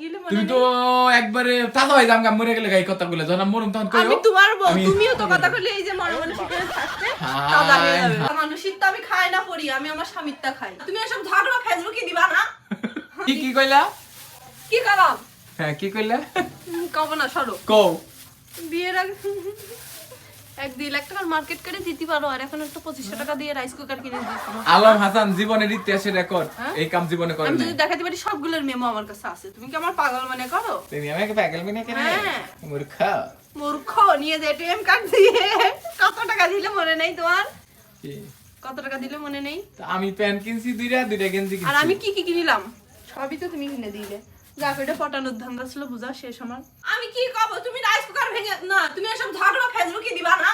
গেলে তুমি তো একবারে তাজা হয়ে যাম মরে গেলে গাই কথাগুলো। যখন মরুম তখন কইও আমি তোমার বউ তুমিও তো কথা বললে এই যে মনে মনে থাকতে তাজা হয়ে যাবে। তো আমি খাই না পড়ি আমি আমার স্বামীরটা খাই তুমি এসব ঝগড়া ফেসবুকে দিবা না? কি কি কইলা? কি কালাম? হ্যাঁ কি কইলা? কব না সরো। কও। বিয়ের আগে এক দুই লাখ টাকার মার্কেট করে দিতে পারো আর এখন একটা পঁচিশশো টাকা দিয়ে রাইস কুকার কিনে দিচ্ছি আলম হাসান জীবনের ইতিহাসে রেকর্ড হ্যাঁ? এই কাম জীবনে করেন আমি যদি দেখাতে পারি সবগুলোর মেমো আমার কাছে আছে। তুমি কি আমার পাগল মনে করো? তুমি আমাকে পাগল মনে করে? হ্যাঁ। মূর্খ। মূর্খ নিয়ে যে এটিএম কার্ড দিয়ে। কত টাকা দিলে মনে নেই তোমার? কি? কত টাকা দিলে মনে নেই? তা আমি প্যান্ট কিনছি দুইটা দুইটা গেঞ্জি আর আমি কি কি কিনিলাম? সবই তো তুমি কিনে দিলে। পটানোর ধান্দা ছিল বুঝা শেষ আমার। আমি কি কব তুমি রাইস কুকার ভেঙে না তুমি এসব ঝগড়া ফেসবুকে দিবা না।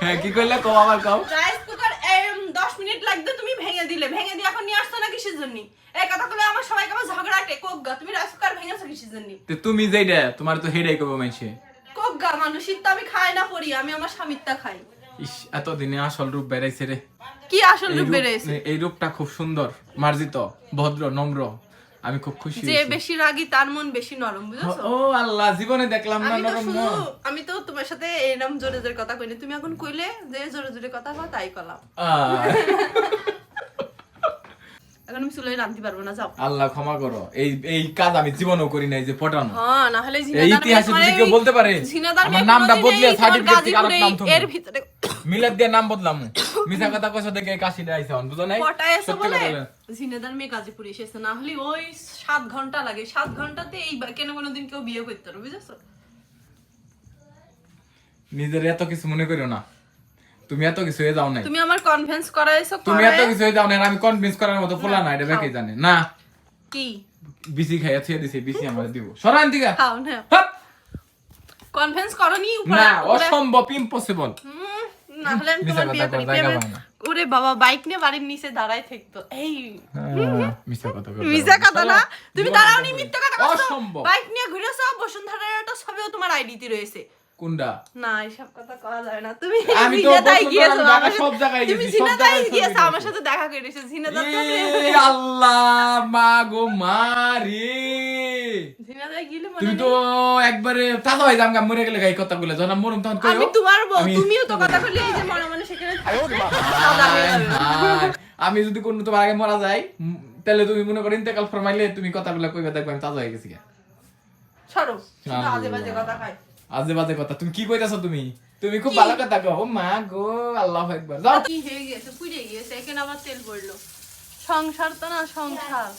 হ্যাঁ কি কইলা কও আবার কও। রাইস কুকার দশ মিনিট লাগবে তুমি ভেঙে দিলে। ভেঙে দিয়ে এখন নিয়ে আসছো না কিসের জন্য এই কথা বলে আমার আমার ঝগড়া তুমি রাইস কুকার ভেঙেছো কিসের জন্য তো তুমি যেইটা তোমার তো হেডাই কইবো মাইছে। কোক গা মানুষের তো আমি খাই না পড়ি। আমি আমার স্বামীরটা খাই। ইস এতদিনে আসল রূপ বেড়াইছে রে। কি আসল রূপ রূপ- বেড়েছে এই রূপটা খুব সুন্দর মার্জিত ভদ্র নম্র। আমি খুব খুশি যে। বেশি রাগী তার মন বেশি নরম বুঝছ ও আল্লাহ জীবনে দেখলাম না আমি তো নরম মন। আমি তো তোমার সাথে এরকম জোরে জোরে কথা কইনি তুমি এখন কইলে যে জোরে জোরে কথা কও তাই কলাম আমি চুলাই রাঁধতে পারব না যাও। আল্লাহ ক্ষমা করো। এই এই কাজ আমি জীবনেও করি নাই যে পটানো। হ্যাঁ না হলে এই ইতিহাসে যদি কেউ বলতে পারে আমার নামটা বদলে সার্টিফিকেট থেকে আরেক নাম থমু এর ভিতরে মিলাদ দিয়ে নাম বদলাম। মিছা কথা কইছো দেখে কাশিটা আইছে হন বুঝো নাই? পটায় বলে? মেয়ে গাজীপুরে এসেছে না হলে ওই সাত ঘণ্টা লাগে। সাত ঘন্টাতে এই কেন কোনোদিন কেউ বিয়ে করতে পারো বুঝেছ? নিজের এত কিছু মনে করিও না। তুমি এত কিছু হয়ে যাও তুমি আমার কনফারেন্স করাইছো তুমি এত কিছু হয়ে যাও না আমি কনভিন্স করার মতো পোলা না এটা বেকে জানে। না। কি? বিসি খাইয়া থুয়ে দিছে বিসি আমার দিব। সরান খাও না। হাপ! করনি উপরে না অসম্ভব ইম্পসিবল না হলে আমি তোমার বিয়ে করি জায়গা প্রেমে- পাও না। ওরে বাবা বাইক নিয়ে বাড়ির নিচে দাঁড়ায় থাকতো। এই কথা কথা না? তুমি। মিথ্যা কথা অসম্ভব। বাইক নিয়ে ঘুরেছো বসুন্ধরার একটা ছবিও তোমার আইডিতে রয়েছে। কোনটা না এসব কথা কওয়া যায় না। তুমি আমি তো গিয়েছো আমার সব জায়গায় তুমি গিয়েছো আমার সাথে দেখা আল্লাহ মা গো তুমি তো একবারে হয়ে যাম গা মরে গেলে গাই যখন আমি মরুম তখন আমি তোমার তুমিও তো কথা এই যে মনে মনে সেখানে যাবে। আমি যদি কোনো তোমার আগে মারা যাই তাহলে তুমি মনে করো ইন্তেকাল ফরমাইলে তুমি কথাগুলো কইবে দেখবে আমি তাজা হয়ে গেছি। সরো আজে বাজে কথা খাই আজে বাজে কথা তুমি কি কইতাছো তুমি? তুমি খুব ভালো কথা কও। ও মা গো আল্লাহ একবার। যাও। কি হয়ে গেছে পুড়ে গিয়েছে এখানে আবার তেল পড়ল সংসার তো না সংসার।